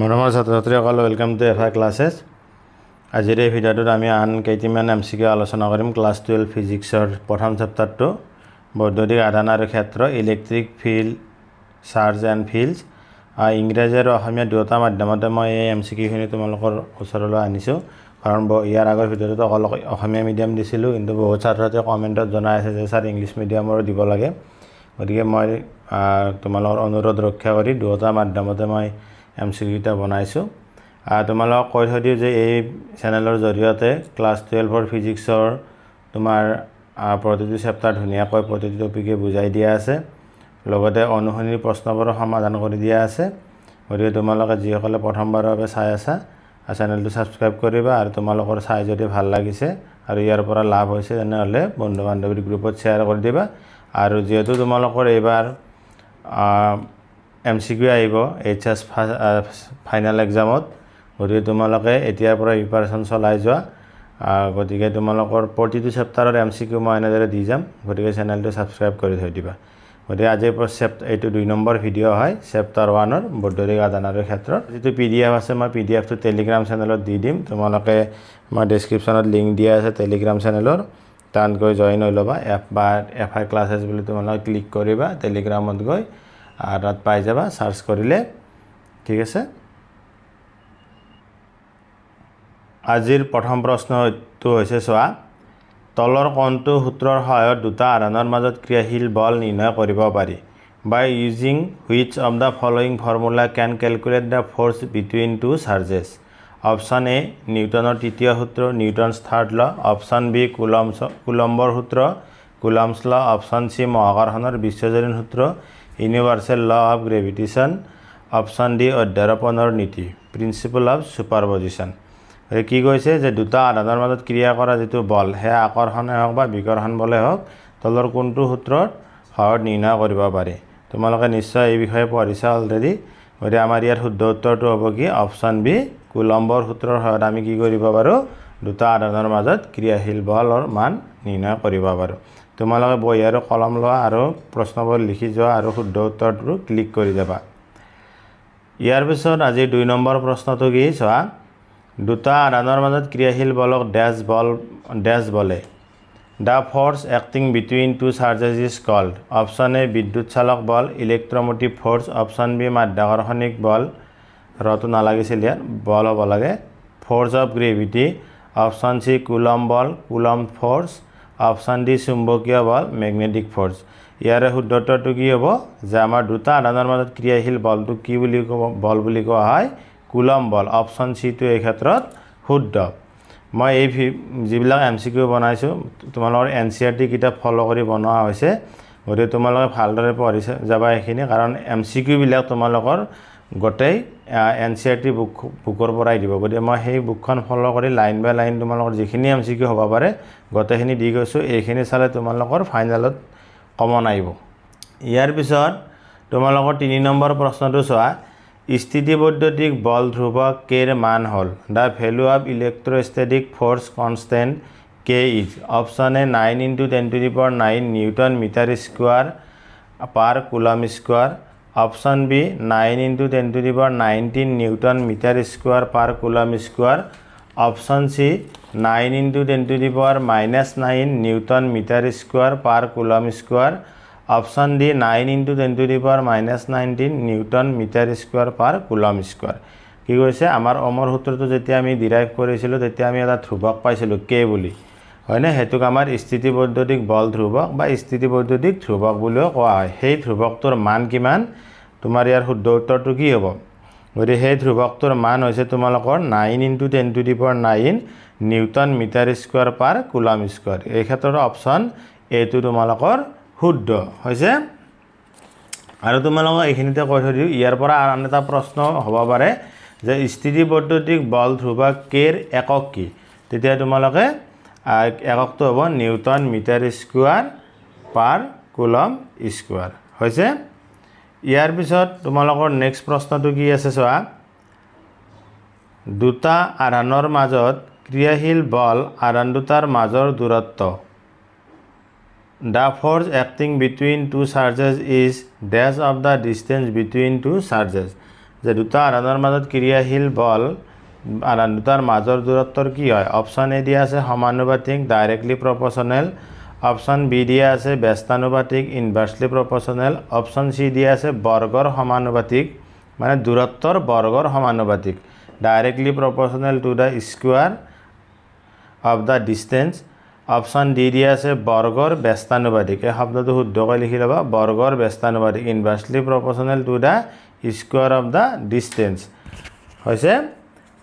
মৰমৰ ছাত্ৰ ছাত্ৰীসকল ৱেলকাম টু এফ ক্লাছেছ আজিৰ এই ভিডিঅ'টোত আমি আন কেইটিমান এম চি কিউ আলোচনা কৰিম ক্লাছ টুৱেলভ ফিজিক্সৰ প্ৰথম চেপ্টাৰটো বৈদ্যুতিক আদান আৰু ক্ষেত্ৰ electric field charge and fields ইংৰাজী আৰু অসমীয়া দুয়োটা মাধ্যমতে মই এই এম চি কিউখিনি তোমালোকৰ ওচৰলৈ আনিছোঁ। কাৰণ ইয়াৰ আগৰ ভিডিঅ'টোত অকল অসমীয়া মিডিয়াম দিছিলোঁ কিন্তু বহুত ছাত্ৰ ছাত্ৰীয়ে কমেণ্টত জনাই আছে যে ছাৰ ইংলিছ মিডিয়ামৰো দিব লাগে। গতিকে মই তোমালোকৰ অনুৰোধ ৰক্ষা কৰি দুয়োটা মাধ্যমতে মই এম চি বনাইছোঁ তোমালোকক কৈ থৈ দিওঁ যে এই চেনেলৰ জৰিয়তে ক্লাছ টুৱেলভৰ ফিজিক্সৰ তোমাৰ প্ৰতিটো চেপ্টাৰ ধুনীয়াকৈ প্ৰতিটো টপিকে বুজাই দিয়া আছে। লগতে অনুশীলনী প্ৰশ্নবোৰৰ সমাধান কৰি দিয়া আছে। গতিকে তোমালোকে যিসকলে প্ৰথমবাৰৰ বাবে চাই আছা চেনেলটো ছাবস্ক্ৰাইব কৰিবা আৰু তোমালোকৰ চাই যদি ভালো লাগিছে আৰু ইয়াৰ পৰা লাভ হৈছে তেনেহ'লে বন্ধু বান্ধৱীৰ গ্ৰুপত শ্বেয়াৰ কৰি দিবা। আৰু যিহেতু তোমালোকৰ এইবাৰ এম চি কিউ আহিব এইচ এছ ফাইনেল এক্সামত গতিকে তোমালোকে এতিয়াৰ পৰা প্ৰিপাৰেশ্যন চলাই যোৱা। গতিকে তোমালোকৰ প্ৰতিটো চেপ্টাৰৰ এম চি কিউ মই এনেদৰে দি যাম। গতিকে চেনেলটো ছাবস্ক্ৰাইব কৰি থৈ দিবা। গতিকে আজিৰ পৰা চেপ এইটো দুই নম্বৰ ভিডিঅ' হয় চেপ্টাৰ ওৱানৰ বৈদ্যুতিক আদানৰ ক্ষেত্ৰত। যিটো পি ডি এফ আছে, মই পি ডি এফটো টেলিগ্ৰাম চেনেলত দি দিম। তোমালোকে মই ডেছক্ৰিপশ্যনত লিংক দিয়া আছে টেলিগ্ৰাম চেনেলৰ তাত গৈ জইন হৈ ল'বা। এফ বা এফ আই ক্লাছেছ বুলি তোমালোকে ক্লিক কৰিবা টেলিগ্ৰামত গৈ। আৰু তাত পাই যাবা চাৰ্চ কৰিলে ঠিক আছে? আজিৰ প্ৰথম প্ৰশ্নটো হৈছে, চোৱা, তলৰ কোণটো সূত্ৰৰ সহায়ত দুটা আধানৰ মাজত ক্ৰিয়াশীল বল নিৰ্ণয় কৰিব পাৰি। By using which of the following formula can calculate the force between two charges option A নিউটনৰ তৃতীয় সূত্ৰ Newton's third law option B Coulomb's কুলম্বৰ সূত্ৰ কুলম্ছ ল অপশ্যন চি মহাকৰ্ষণৰ বিশ্বজনীন সূত্ৰ। Universal law of gravitation option D অধ্যাৰোপণৰ নীতি principle of ছুপাৰপজিশ্যন গতিকে কি কৈছে যে দুটা আধানৰ মাজত ক্ৰিয়া কৰা যিটো বল সেয়া আকৰ্ষণে হওক বা বিকৰ্ষণ বলে হওক তলৰ কোনটো সূত্ৰত সহজ নিৰ্ণয় কৰিব পাৰি। তোমালোকে নিশ্চয় এই বিষয়ে পঢ়িছা অলৰেডি গতিকে আমাৰ ইয়াৰ শুদ্ধ উত্তৰটো হ'ব কি অপশ্যন বি কুলম্বৰ সূত্ৰৰ সহায়ত আমি কি কৰিব পাৰোঁ দুটা আধানৰ মাজত ক্ৰিয়াশীল বলৰ মান নিৰ্ণয় কৰিব পাৰোঁ। তোমালোকে বহি আৰু কলম লোৱা আৰু প্ৰশ্নবোৰ লিখি যোৱা আৰু শুদ্ধ উত্তৰটো ক্লিক কৰি যাবা। ইয়াৰ পিছত আজি দুই নম্বৰ প্ৰশ্নটো কি চোৱা? দুটা আধানৰ মাজত ক্ৰিয়াশীল বলক ডেছ বল ডেছ বলে। The force acting between two charges is called. Option A বিদ্যুৎ চালক বল ইলেক্ট্ৰমোটিভ ফ'ৰ্চ অপশ্যন বি মাধ্যাকৰ্ষণিক বল। ৰটো নালাগিছিল ইয়াত বল হ'ব লাগে। Force of gravity option C Coulomb ball coulomb force option D, চুম্বকীয় বল মেগনেটিক ফ'ৰ্চ ইয়াৰে শুদ্ধ কি হ'ব? যে আমাৰ দুটা আধানৰ মাজত ক্ৰিয়াশীল বলটো কি বুলি ক'ব বল বুলি কোৱা হয়? কুলম বল। অপশ্যন চিটো এই ক্ষেত্ৰত শুদ্ধ। মই এই যিবিলাক এম চি কিউ বনাইছোঁ, তোমালোকৰ এন চি আৰ টি কিতাপ ফ'ল' কৰি বনোৱা হৈছে। গতিকে তোমালোকে ভালদৰে পঢ়ি যাবা এইখিনি। কাৰণ এম চি কিউবিলাক তোমালোকৰ গোটেই এন চি আৰ টি বুক বুকৰ পৰাই দিব। গতিকে মই সেই বুকখন ফ'ল' কৰি লাইন বাই লাইন তোমালোকৰ যিখিনি এম চি কিউ হ'ব পাৰে গোটেইখিনি দি গৈছোঁ এইখিনি চালে তোমালোকৰ ফাইনেলত কমন আহিব। ইয়াৰ পিছত তোমালোকৰ তিনি নম্বৰ প্ৰশ্নটো চোৱা স্থিতিবৈদ্যুতিক বল ধ্ৰুৱক কেৰ মান হ'ল? The value of electrostatic force constant K is option A nine into ten to the power nine newton metre square per coulomb square option B nine into ten to the power nineteen newton metre square per coulomb square option C nine into ten to the minus nine newton metre square per coulomb square option D nine into ten to the power minus nineteen newton metre square per coulomb square কি কৈছে? আমাৰ অমৰ সূত্ৰটো যেতিয়া আমি derive কৰিছিলোঁ, তেতিয়া আমি এটা ধ্ৰুৱক পাইছিলোঁ কে বুলি। হয়নে? সেইটোক আমাৰ স্থিতি বৈদ্যুতিক বল ধ্ৰুৱক বা স্থিতি বৈদ্যুতিক ধ্ৰুৱক বুলিও কোৱা হয়। সেই ধ্ৰুৱকটোৰ মান কিমান? তোমাৰ ইয়াৰ শুদ্ধ উত্তৰটো কি হ'ব? গতিকে সেই ধ্ৰুৱকটোৰ মান হৈছে তোমালোকৰ nine into ten to the power nine newton metre square per coulomb square এই ক্ষেত্ৰত অপশ্যন এইটো তোমালোকৰ শুদ্ধ। হৈছে? আৰু তোমালোকক এইখিনিতে কৈ থৈ দিওঁ। ইয়াৰ পৰা আন এটা প্ৰশ্ন হ'ব পাৰে যে স্থিতি বৈদ্যুতিক বল ধ্ৰুৱক কেৰ একক কি? তেতিয়া তোমালোকে এককটো হ'ব newton metre square per coulomb square হৈছে? ইয়াৰ পিছত তোমালোকৰ নেক্সট প্ৰশ্নটো কি আছে চোৱা? দুটা আধানৰ মাজত ক্ৰিয়াশীল বল আধান দুটাৰ মাজৰ দূৰত্ব। The force acting between two charges is dash of the distance between two charges. যে দুটা আধানৰ মাজত ক্ৰিয়াশীল বল আধান দুটাৰ মাজৰ দূৰত্বৰ কি হয়? অপশ্যন এ দিয়া আছে সমানুপাতিক ডাইৰেক্টলি প্ৰপৰ্চনেল অপশ্যন বি দিয়া আছে ব্যস্তানুপাতিক ইনভাৰ্চলি প্ৰপৰ্চনেল অপশ্যন চি দিয়া আছে বৰ্গৰ সমানুপাতিক মানে দূৰত্বৰ বৰ্গৰ সমানুপাতিক। Directly proportional to the square of the distance option D দিয়া আছে বৰ্গৰ ব্যস্তানুপাতিক। এই শব্দটো শুদ্ধকৈ লিখি ল'বা। বৰ্গৰ ব্যস্তানুপাতিক inversely proportional to the square of the distance হৈছে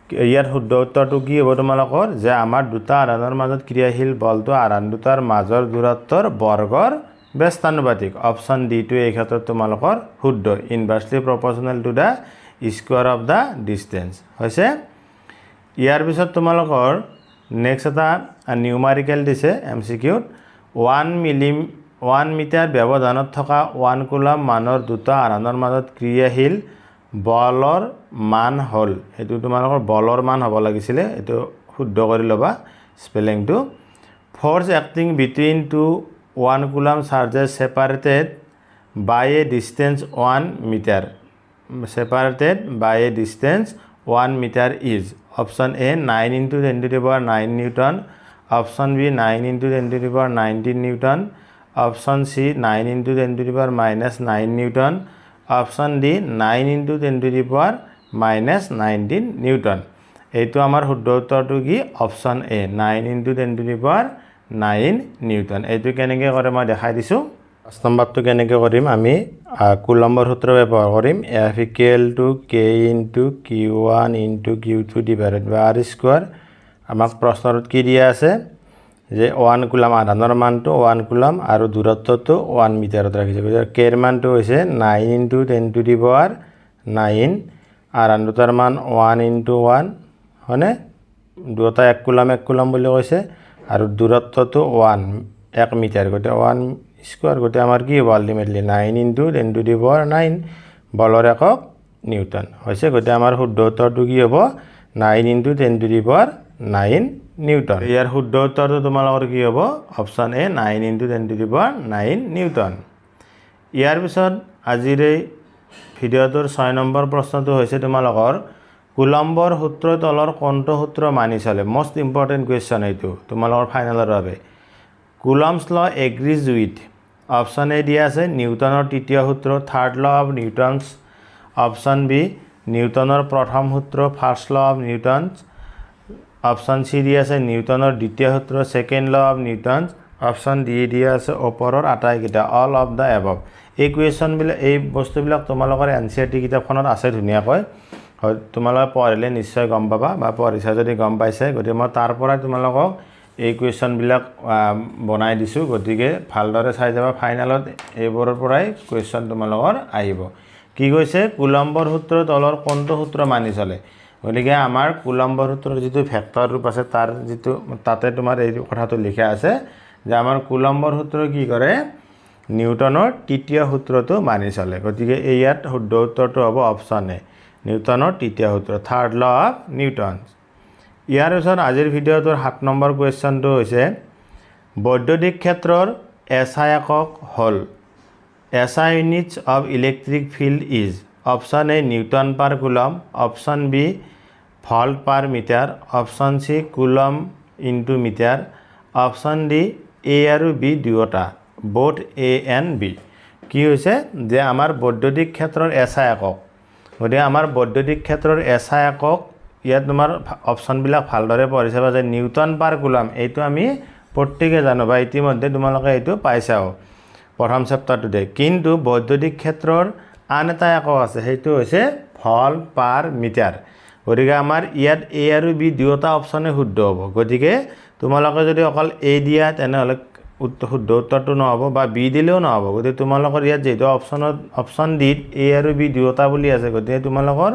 ইয়াৰ শুদ্ধ উত্তৰটো কি হ'ব তোমালোকৰ? যে আমাৰ দুটা আধানৰ মাজত ক্ৰিয়াশীল বলটো আধান দুটাৰ মাজৰ দূৰত্বৰ বৰ্গৰ ব্যস্তানুপাতিক অপশ্যন ডিটো এই ক্ষেত্ৰত তোমালোকৰ শুদ্ধ। Inversely proportional to the square of the distance হৈছে? ইয়াৰ পিছত তোমালোকৰ নেক্সট এটা নিউমাৰিকেল দিছে এম চি কিউত ওৱান মিলি ওৱান মিটাৰ ব্যৱধানত থকা ওৱান কুলাম মানৰ দুটা আধানৰ মাজত ক্ৰিয়াশীল বলৰ মান হ'ল এইটো তোমালোকৰ বলৰ মান হ'ব লাগিছিলে এইটো শুদ্ধ কৰি ল'বা স্পেলিংটো force acting between two one coulomb charges separated by a distance one metre distance 1 meter is option a 9 into 10 to the power 9 newton option b 9 into 10 to the power 19 newton option c 9 into 10 to the power minus 9 newton option d 9 into 10 to the power minus 19 newton. এইটো আমাৰ শুদ্ধ উত্তৰটো কি? Option A nine into ten to the power nine newton এইটো কেনেকৈ কৰে মই দেখাই দিছোঁ। পাঁচ নম্বৰটো কেনেকৈ কৰিম আমি? কুলম্বৰ সূত্ৰ ব্যৱহাৰ কৰিম। F equal to K into Q one into Q two divided by R square আমাক প্ৰশ্নটোত কি দিয়া আছে? যে ওৱান কুলাম আধানৰ মানটো ওৱান কুলাম আৰু দূৰত্বটো ওৱান মিটাৰত ৰাখিছে। গতিকে মানটো হৈছে nine into ten to the power nine আধান দুটাৰ মান ওৱান ইনটু ওৱান হয়নে? দুয়োটা এক কুলাম এক কুলাম বুলি কৈছে। আৰু দূৰত্বটো ওৱান এক মিটাৰ। গতিকে ওৱান স্কুৱাৰ গতিকে আমাৰ কি হ'ব ultimately? Nine into ten to the power nine বলৰ একক নিউটন। হৈছে গতিকে আমাৰ শুদ্ধ উত্তৰটো কি হ'ব? Nine into ten to the power nine newton. ইয়াৰ শুদ্ধ উত্তৰটো তোমালোকৰ কি হ'ব? Option A nine into ten to the power nine newton. ইয়াৰ পিছত আজিৰ এই ভিডিঅ'টোৰ ছয় নম্বৰ প্ৰশ্নটো হৈছে তোমালোকৰ কুলম্বৰ সূত্ৰ তলৰ কোনটো সূত্ৰ মানি চলে? মষ্ট ইম্পৰ্টেণ্ট কুৱেশ্যন এইটো, তোমালোকৰ ফাইনেলৰ বাবে। কুলমছ ল এগ্ৰিজ উইথ অপশ্যন এ দিয়া আছে, নিউটনৰ তৃতীয় সূত্ৰ third law of Newton's option B, নিউটনৰ প্ৰথম সূত্ৰ first law of Newton's option C দিয়া আছে, নিউটনৰ দ্বিতীয় সূত্ৰ second law of Newton's option D দিয়া আছে, ওপৰৰ আটাইকেইটা অল অফ দ্য এবভ এই কুৱেশ্যনবিলাক এই বস্তুবিলাক তোমালোকৰ এন চি আৰ টি কিতাপখনত আছে ধুনীয়াকৈ। হয়, তোমালোকে পঢ়িলে নিশ্চয় গম পাবা বা পঢ়িছা যদি গম পাইছে। গতিকে মই তাৰ পৰাই তোমালোকক এই কুৱেশ্যনবিলাক বনাই দিছোঁ। গতিকে ভালদৰে চাই যাবা ফাইনেলত এইবোৰৰ পৰাই কুৱেশ্যন তোমালোকৰ আহিব। কি কৈছে? কুলম্বৰ সূত্ৰ তলৰ কোনটো সূত্ৰ মানি চলে? গতিকে আমাৰ কুলম্বৰ সূত্ৰৰ যিটো ভেক্টৰ ৰূপ আছে, তাৰ যিটো, তাতে তোমাৰ এই কথাটো লিখা আছে। যে আমাৰ কুলম্বৰ সূত্ৰ কি কৰে? নিউটনৰ তৃতীয় সূত্ৰটো মানি চলে। গতিকে ইয়াত শুদ্ধ উত্তৰটো হ'ব অপশ্যন এ নিউটনৰ তৃতীয় সূত্ৰ থাৰ্ড ল অফ নিউটন ইয়াৰ পিছত আজিৰ ভিডিঅ'টোৰ সাত নম্বৰ কুৱেশ্যনটো হৈছে, বৈদ্যুতিক ক্ষেত্ৰৰ আই একক হ'ল। S units of electric field is option A newton per coulomb option B volt per metre option C coulomb into metre option D A আৰু বি দুয়োটা ব'থ এ এণ্ড বি কি হৈছে? যে আমাৰ বৈদ্যুতিক ক্ষেত্ৰৰ এছ আই একক। গতিকে আমাৰ বৈদ্যুতিক ক্ষেত্ৰৰ এছ আই একক, ইয়াত তোমাৰ অপশ্যনবিলাক ভালদৰে পঢ়ি চাবা যে নিউটন পাৰ কুলাম, এইটো আমি প্ৰত্যেকে জানো বা ইতিমধ্যে তোমালোকে এইটো পাইছাও প্ৰথম চেপ্টাৰটোতে। কিন্তু বৈদ্যুতিক ক্ষেত্ৰৰ আন এটা একক আছে, সেইটো হৈছে ভল পাৰ মিটাৰ। গতিকে আমাৰ ইয়াত এ আৰু বি দুয়োটা অপশ্যনে শুদ্ধ হ'ব। গতিকে তোমালোকে যদি অকল এ দিয়া তেনেহ'লে শুদ্ধ উত্তৰটো নহ'ব বা বি দিলেও নহ'ব। গতিকে তোমালোকৰ ইয়াত যিহেতু অপশ্যনত অপশ্যন ডিত এ আৰু বি দুয়োটা বুলি আছে গতিকে তোমালোকৰ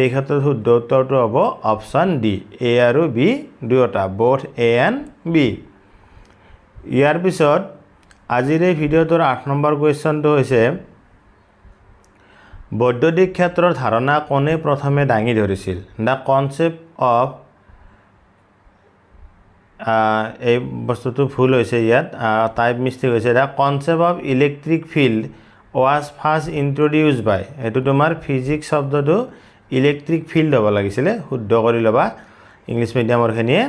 এই ক্ষেত্ৰত শুদ্ধ উত্তৰটো হ'ব অপশ্যন ডি এ আৰু বি দুয়োটা ব'থ এ এণ্ড বি ইয়াৰ পিছত আজিৰ এই ভিডিঅ'টোৰ আঠ নম্বৰ কুৱেশ্যনটো হৈছে বৈদ্যুতিক ক্ষেত্ৰৰ ধাৰণা কোনে প্ৰথমে দাঙি ধৰিছিল? দ্য কনচেপ্ট অফ এই বস্তুটো ভুল হৈছে ইয়াত। টাইপ মিষ্টেক হৈছে the concept of electric field was first introduced by এইটো তোমাৰ ফিজিক্স শব্দটো ইলেক্ট্ৰিক ফিল্ড হ'ব লাগিছিলে শুদ্ধ কৰি ল'বা English মিডিয়ামৰখিনিয়ে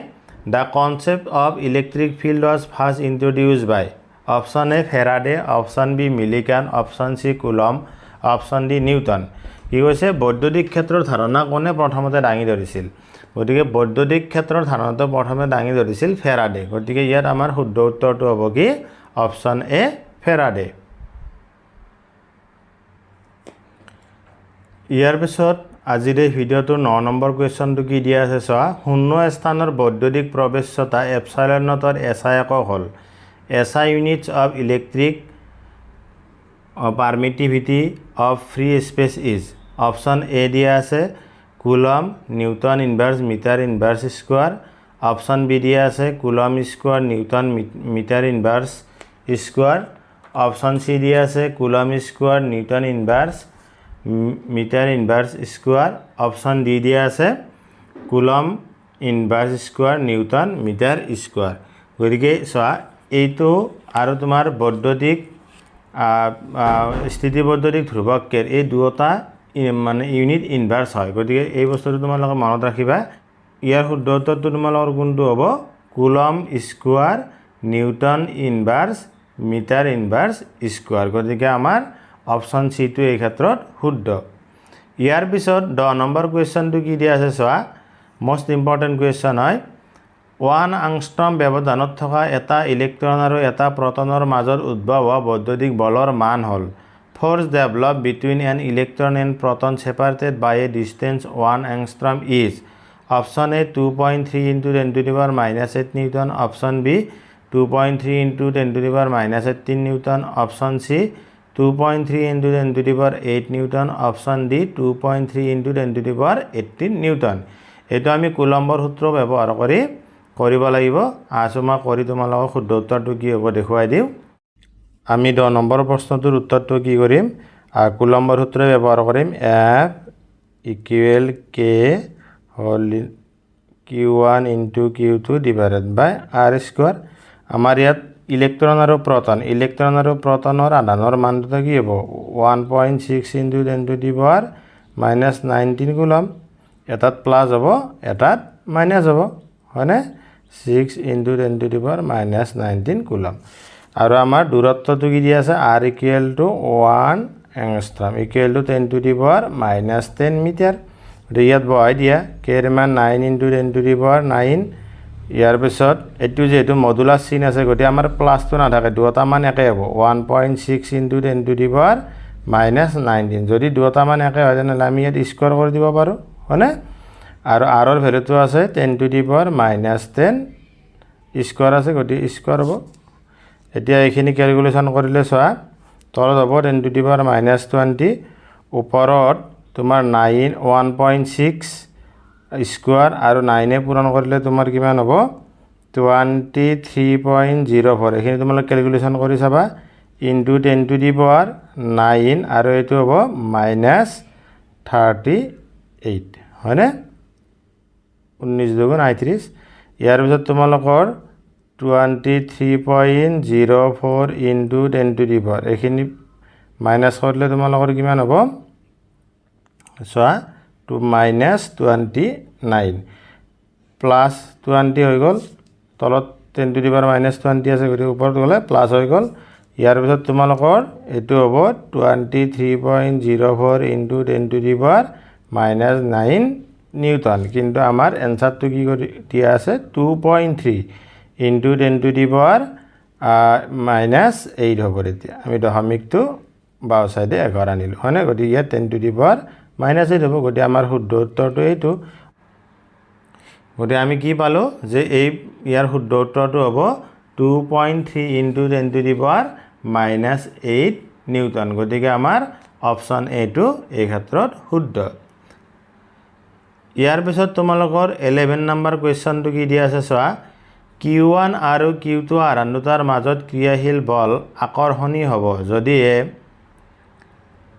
the concept of electric field was first introduced by option A Faraday option B Millikan option C Coulomb option D Newton কি কৈছে? বৈদ্যুতিক ক্ষেত্ৰৰ ধাৰণা কোনে প্ৰথমতে দাঙি ধৰিছিল? গতিকে বৈদ্যুতিক ক্ষেত্ৰৰ ধাৰণাটো প্ৰথমে দাঙি ধৰিছিল ফেৰাডে। গতিকে ইয়াত আমাৰ শুদ্ধ উত্তৰটো হ'ব কি? Option A, Faraday. ইয়াৰ পিছত আজিৰ এই ভিডিঅ'টোৰ ন নম্বৰ কুৱেশ্যনটো কি দিয়া আছে চোৱা? শূন্য স্থানৰ বৈদ্যুতিক প্ৰৱেশ্যতা এপচাইলনটৰ এছ আই একক হ'ল S I units of electric permittivity of free space is. Option A দিয়া আছে coulomb, newton inverse metre inverse square option B দিয়া আছে, coulomb square newton metre inverse square option C দিয়া আছে, coulomb square newton inverse metre inverse square option D দিয়া আছে, coulomb inverse square newton metre square গতিকে চোৱা, এইটো আৰু তোমাৰ বৈদ্যুতিক স্থিতি বৈদ্যুতিক ধ্ৰুৱকেৰ এই দুয়োটা মানে ইউনিট ইনভাৰ্ছ হয়। গতিকে এই বস্তুটো তোমালোকে মনত ৰাখিবা। ইয়াৰ শুদ্ধ উত্তৰটো তোমালোকৰ কোনটো হ'ব? Coulomb square newton inverse metre inverse square গতিকে আমাৰ অপশ্যন চিটো এই ক্ষেত্ৰত শুদ্ধ। ইয়াৰ পিছত দহ নম্বৰ কুৱেশ্যনটো কি দিয়া আছে চোৱা? মষ্ট ইম্পৰ্টেণ্ট কুৱেশ্যন হয় ওৱান আংষ্ট্ৰম ব্যৱধানত থকা এটা ইলেক্ট্ৰন আৰু এটা প্ৰটনৰ মাজত উদ্ভৱ হোৱা বৈদ্যুতিক বলৰ মান হ'ল। By a distance one angstrom is option A two point three into ten to the power minus eight newton option B two point three into ten to the power minus eighteen newton option C two point three into ten to the power eight newton option D two point three into ten to the power eighteen newton এইটো আমি কুলম্বৰ সূত্ৰ ব্যৱহাৰ কৰি কৰিব লাগিব। আছো মই কৰি তোমালোকক শুদ্ধ উত্তৰটো কি হ'ব দেখুৱাই দিওঁ। আমি দহ নম্বৰ প্ৰশ্নটোৰ উত্তৰটো কি কৰিম? কুলম্বৰ সূত্ৰ ব্যৱহাৰ কৰিম। এফ ইকুৱেল কে হ'ল, Q one into Q two divided by R square. আমাৰ ইয়াত ইলেক্ট্ৰন আৰু প্ৰটন। ইলেক্ট্ৰন আৰু প্ৰটনৰ আধানৰ মানটো কি হ'ব? One point six into ten to the power minus nineteen coulomb. এটাত প্লাছ হ'ব, এটাত মাইনাছ হ'ব। হয়নে? Six into ten to the power minus nineteen coulomb. আৰু আমাৰ দূৰত্বটো কি দিয়া আছে? R equal to one angstrom equal to ten to the power minus ten metre গতিকে ইয়াত বহাই দিয়া কেৰ মান nine into ten to the power nine ইয়াৰ পিছত, এইটো যিহেতু মডুলাৰ চিন আছে, গতিকে আমাৰ প্লাছটো নাথাকে দুয়োটা মান একে হ'ব। One point six into ten to the power minus nineteen যদি দুয়োটা মান একে হয়, তেনেহ'লে আমি ইয়াত স্কুৱাৰ কৰি দিব পাৰোঁ, হয়নে? আৰু আৰৰ ভেলুটো আছে ten to the power minus ten square আছে, গতিকে স্কুৱাৰ হ'ব। এতিয়া এইখিনি কেলকুলেশ্যন কৰিলে চোৱা, তলত হ'ব ten to the power minus twenty ওপৰত তোমাৰ nine one point six square আৰু নাইনে পূৰণ কৰিলে তোমাৰ কিমান হ'ব? Twenty three point zero' four এইখিনি তোমালোকে কেলকুলেশ্যন কৰি চাবা। Into ten to the power nine আৰু এইটো হ'ব মাইনাছ থাৰ্টি এইট হয়নে? ঊনৈছ দুগুণ আঠত্ৰিছ ইয়াৰ পিছত তোমালোকৰ twenty three point zero' four into ten to the power এইখিনি মাইনাছ কৰিলে তোমালোকৰ কিমান হ'ব? চোৱা two minus twenty nine plus twenty হৈ গ'ল, তলত ten to the power minus twenty আছে, গতিকে ওপৰত গ'লে প্লাছ হৈ গ'ল। ইয়াৰ পিছত তোমালোকৰ এইটো হ'ব twenty three point zero' four into ten to the power minus nine newton কিন্তু আমাৰ এনচাৰটো কি কৰি দিয়া আছে? Two point three into ten to the power minus eight হ'ব তেতিয়া। আমি দশমিকটো বাওঁ চাইডে এঘাৰ আনিলোঁ। হয়নে? গতিকে ইয়াত ten to the power, minus eight হ'ব। গতিকে আমাৰ শুদ্ধ উত্তৰটো এইটো। গতিকে আমি কি পালোঁ যে এই ইয়াৰ শুদ্ধ উত্তৰটো হ'ব two point three into ten to the power, minus eight newton. গতিকে আমাৰ অপশ্যন এটো এই ক্ষেত্ৰত শুদ্ধ। ইয়াৰ পিছত তোমালোকৰ এলেভেন নম্বৰ কুৱেশ্যনটো কি দিয়া আছে চোৱা? কিউ ওৱান আৰু কিউ টু আধান দুটাৰ মাজত ক্ৰিয়াশীল বল আকৰ্ষণী হ'ব যদিহে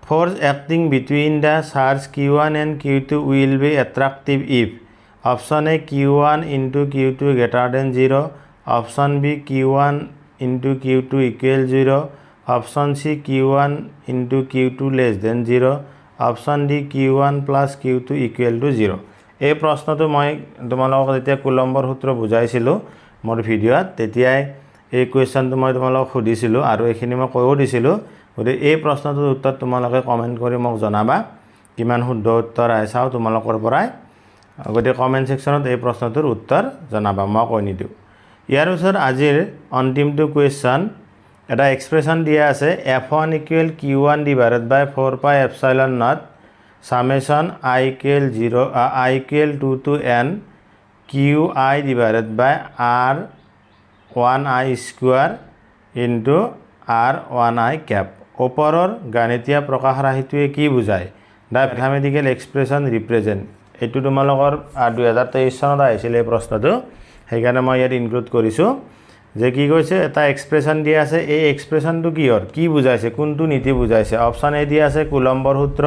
force acting between the charge Q one and Q two will be attractive if option A Q one into Q two greater than zero' option B Q one into Q two equal zero' option C Q one into Q two less than zero' option D Q one plus Q two equal to zero' এই প্ৰশ্নটো মই তোমালোকক যেতিয়া কুলম্বৰ সূত্ৰ বুজাইছিলোঁ। মোৰ ভিডিঅ'ত তেতিয়াই এই কুৱেশ্যনটো মই তোমালোকক সুধিছিলোঁ আৰু এইখিনি মই কৈও দিছিলোঁ। গতিকে এই প্ৰশ্নটোৰ উত্তৰ তোমালোকে কমেণ্ট কৰি মোক জনাবা কিমান শুদ্ধ উত্তৰ আহে চাওঁ তোমালোকৰ পৰাই। গতিকে কমেণ্ট ছেকশ্যনত এই প্ৰশ্নটোৰ উত্তৰ জনাবা মই কৈ নিদিওঁ। ইয়াৰ পিছত আজিৰ অন্তিমটো কুৱেশ্যন এটা এক্সপ্ৰেশ্যন দিয়া আছে F one equal Q one divided by four pi epsilon naught summation I equal zero' I equal to two N Q I divided by R one I square into R one I cap ওপৰৰ গাণিতীয় প্ৰকাশ ৰাশিটোৱে কি বুজায়? The মেথামেটিকেল expression represent এইটো তোমালোকৰ দুহেজাৰ তেইছ চনত আহিছিলে এই প্ৰশ্নটো। সেইকাৰণে মই ইয়াত ইনক্লুড কৰিছোঁ। যে কি কৈছে? এটা এক্সপ্ৰেশ্যন দিয়া আছে। এই এক্সপ্ৰেশ্যনটো কিহৰ? কি বুজাইছে? কোনটো নীতি বুজাইছে? অপশ্যন এ দিয়া আছে কুলম্বৰ সূত্ৰ।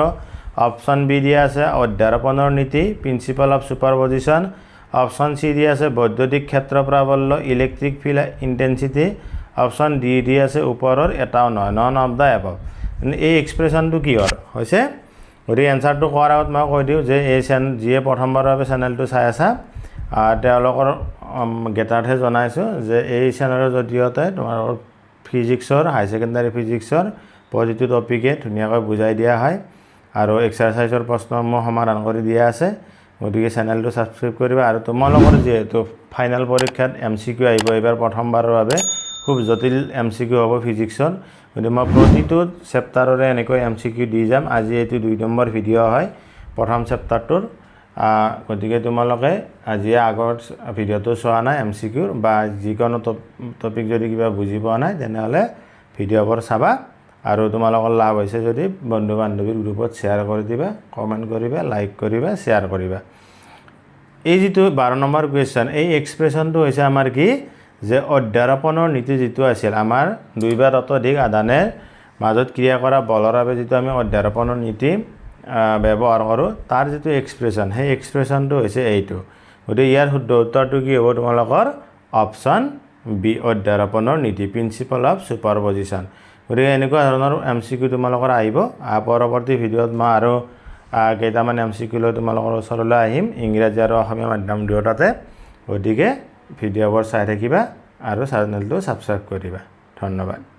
অপশ্যন বি দিয়া আছে অধ্যাৰোপণৰ নীতি principle of superposition option C দিয়া আছে বৈদ্যুতিক ক্ষেত্ৰ প্ৰাবল্য electric field intensity option D দি আছে ওপৰৰ, এটাও নহয় নন অফ দ্য এবভ এই এক্সপ্ৰেশ্যনটো কিহৰ? হৈছে? গতিকে এনচাৰটো কোৱাৰ আগত মই কৈ দিওঁ যে এই চেন যিয়ে প্ৰথমবাৰৰ বাবে চেনেলটো চাই আছা তেওঁলোকৰ জ্ঞাতাৰ্থে জনাইছোঁ যে এই চেনেলৰ জৰিয়তে তোমালোকৰ ফিজিক্সৰ হাই ছেকেণ্ডাৰী ফিজিক্সৰ প্ৰতিটো টপিকে ধুনীয়াকৈ বুজাই দিয়া হয় আৰু এক্সাৰচাইজৰ প্ৰশ্নসমূহ সমাধান কৰি দিয়া আছে। গতিকে চেনেলটো ছাবস্ক্ৰাইব কৰিবা আৰু তোমালোকৰ যিহেতু ফাইনেল পৰীক্ষাত এম চি কিউ আহিব, এইবাৰ প্ৰথমবাৰৰ বাবে খুব জটিল এম চি কিউ হ'ব ফিজিক্সৰ গতিকে মই প্ৰতিটো চেপ্টাৰৰে এনেকৈ এম চি কিউ দি যাম। আজি এইটো দুই নম্বৰ ভিডিঅ' হয়, প্ৰথম চেপ্টাৰটোৰ গতিকে তোমালোকে আজি আগৰ ভিডিঅ'টো চোৱা নাই এম চি কিউৰ বা যিকোনো টপিক যদি কিবা বুজি পোৱা নাই, তেনেহ'লে ভিডিঅ'বোৰ চাবা। আৰু তোমালোকৰ লাভ হৈছে যদি বন্ধু বান্ধৱীৰ গ্ৰুপত শ্বেয়াৰ কৰি দিবা কমেণ্ট কৰিবা লাইক কৰিবা শ্বেয়াৰ কৰিবা। এই যিটো বাৰ নম্বৰ কুৱেশ্যন এই এক্সপ্ৰেশ্যনটো হৈছে আমাৰ কি? যে অধ্যাৰোপণৰ নীতি যিটো আছিল আমাৰ দুই বা ততোধিক আদানেৰ মাজত ক্ৰিয়া কৰা বলৰ বাবে যিটো আমি অধ্যাৰোপণৰ নীতি ব্যৱহাৰ কৰোঁ তাৰ যিটো এক্সপ্ৰেশ্যন সেই এক্সপ্ৰেশ্যনটো হৈছে এইটো। গতিকে ইয়াৰ শুদ্ধ উত্তৰটো কি হ'ব তোমালোকৰ? অপশ্যন বি অধ্যাৰোপণৰ নীতি প্ৰিন্সিপাল অফ ছুপাৰপজিশ্যন গতিকে এনেকুৱা ধৰণৰ এম চি কিউ তোমালোকৰ আহিব। পৰৱৰ্তী ভিডিঅ'ত মই আৰু কেইটামান এম চি কিউ লৈ তোমালোকৰ ওচৰলৈ আহিম ইংৰাজী আৰু অসমীয়া মাধ্যম দুয়োটাতে গতিকে ভিডিঅ'বোৰ চাই থাকিবা আৰু চেনেলটো ছাবস্ক্ৰাইব কৰিবা। ধন্যবাদ।